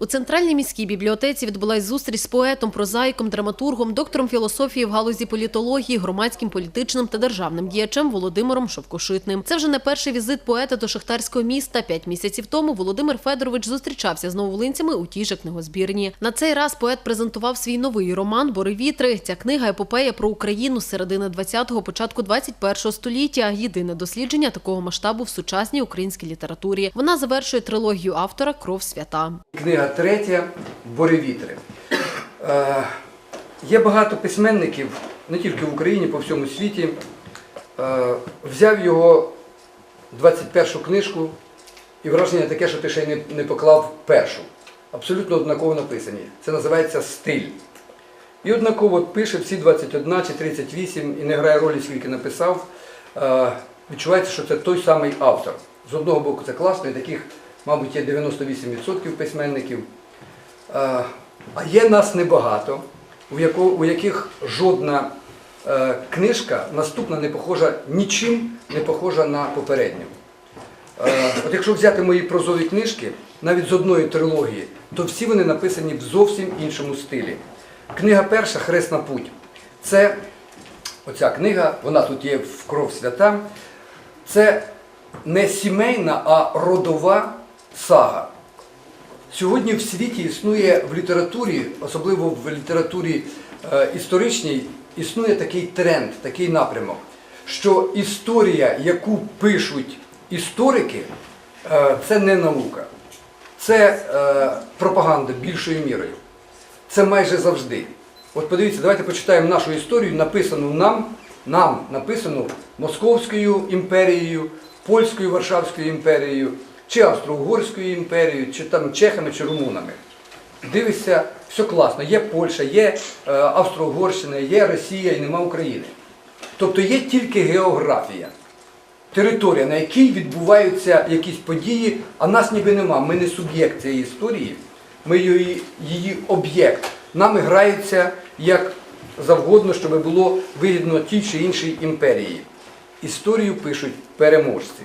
У центральній міській бібліотеці відбулась зустріч з поетом, прозаїком, драматургом, доктором філософії в галузі політології, громадським, політичним та державним діячем Володимиром Шовкошитним. Це вже не перший візит поета до шахтарського міста. П'ять місяців тому Володимир Федорович зустрічався з нововолинцями у тій же книгозбірні. На цей раз поет презентував свій новий роман Бори вітри. Ця книга епопея про Україну з середини 20-го, початку 21-го століття. Єдине дослідження такого масштабу в сучасній українській літературі. Вона завершує трилогію автора Кров свята. Книга третя Боревітри. Е, є багато письменників, не тільки в Україні, по всьому світі. Е, взяв його 21 книжку, і враження таке, що ти ще й не, не поклав першу. Абсолютно однаково написані. Це називається стиль. І однаково пише всі 21 чи 38, і не грає ролі, скільки написав. Е, відчувається, що це той самий автор. З одного боку, це класно, і таких, мабуть, є 98% письменників. Е, А є нас небагато, у, яких жодна е, книжка наступна не похожа нічим не похожа на попередню. Е, От якщо взяти мої прозові книжки, навіть з одної трилогії, то всі вони написані в зовсім іншому стилі. Книга перша Хресна путь. Це оця книга, вона тут є в кров свята. Це не сімейна, а родова сага. Сьогодні в світі існує в літературі, особливо в літературі е, історичній, існує такий тренд, такий напрямок, що історія, яку пишуть історики, е, це не наука, це е, пропаганда більшою мірою. Це майже завжди. От подивіться, давайте почитаємо нашу історію, написану нам, нам написану Московською імперією, Польською Варшавською імперією, чи Австро-Угорською імперією, чи там чехами, чи румунами. Дивишся, все класно. Є Польща, є е, Австро-Угорщина, є Росія і нема України. Тобто є тільки географія, територія, на якій відбуваються якісь події, а нас ніби нема. Ми не суб'єкт цієї історії, ми її, її об'єкт. Нами граються як завгодно, щоб було вигідно тій чи іншій імперії. Історію пишуть переможці.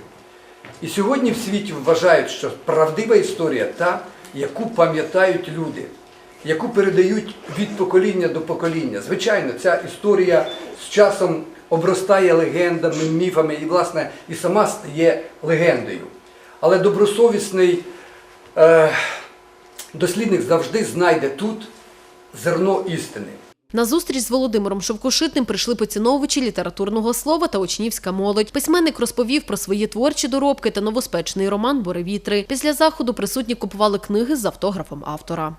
І сьогодні в світі вважають, що правдива історія та, яку пам'ятають люди, яку передають від покоління до покоління. Звичайно, ця історія з часом обростає легендами, міфами і, власне, і сама стає легендою. Але добросовісний е, дослідник завжди знайде тут зерно істини. На зустріч з Володимиром Шовкошитним прийшли поціновувачі літературного слова та учнівська молодь. Письменник розповів про свої творчі доробки та новоспечний роман Боревітри. Після заходу присутні купували книги з автографом автора.